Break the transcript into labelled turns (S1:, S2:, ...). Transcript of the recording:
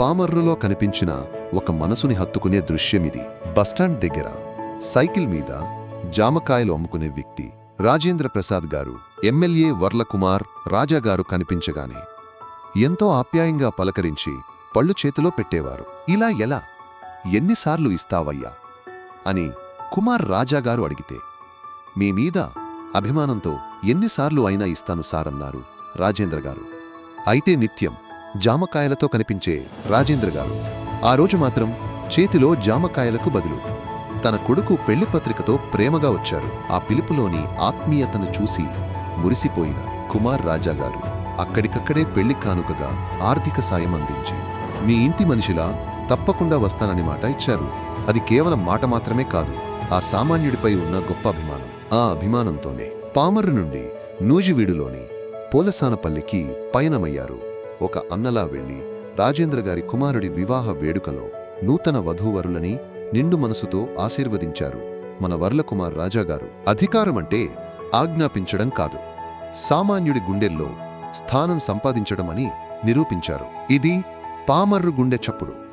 S1: పామర్రులో కనిపించిన ఒక మనసుని హత్తుకునే దృశ్యమిది. బస్టాండ్ దగ్గర సైకిల్ మీద జామకాయలు అమ్ముకునే వ్యక్తి రాజేంద్ర ప్రసాద్ గారు ఎమ్మెల్యే వర్లకుమార్ రాజాగారు కనిపించగానే ఎంతో ఆప్యాయంగా పలకరించి పళ్ళు చేతిలో పెట్టేవారు. ఇలా ఎలా? ఎన్నిసార్లు ఇస్తావయ్యా? అని కుమార్ రాజాగారు అడిగితే మీమీద అభిమానంతో ఎన్నిసార్లు అయినా ఇస్తాను సారన్నారు రాజేంద్ర గారు. అయితే నిత్యం జామకాయలతో కనిపించే రాజేంద్ర గారు. ఆ రోజు మాత్రం చేతిలో జామకాయలకు బదులు తన కొడుకు పెళ్ళి పత్రికతో ప్రేమగా వచ్చారు. ఆ పిలుపులోని ఆత్మీయతను చూసి మురిసిపోయిన కుమార్ రాజా గారు అక్కడికక్కడే పెళ్ళి కానుకగా ఆర్థిక సాయం అందించి మీ ఇంటి మనిషిలా తప్పకుండా వస్తానని మాట ఇచ్చారు. అది కేవలం మాట మాత్రమే కాదు ఆ సామాన్యుడిపై ఉన్న గొప్ప అభిమానం. ఆ అభిమానంతోనే పామరు నుండి నూజివీడులోని పోలసానపల్లికి పయనమయ్యారు. ఒక అన్నలా వెళ్ళి రాజేంద్ర గారి కుమారుడి వివాహ వేడుకలో నూతన వధూవరులని నిండు మనసుతో ఆశీర్వదించారు మన వర్లకుమార్ రాజాగారు అధికారమంటే ఆజ్ఞాపించడం కాదు. సామాన్యుడి గుండెల్లో స్థానం సంపాదించడమని నిరూపించారు. ఇది పామర్రు గుండె చప్పుడు.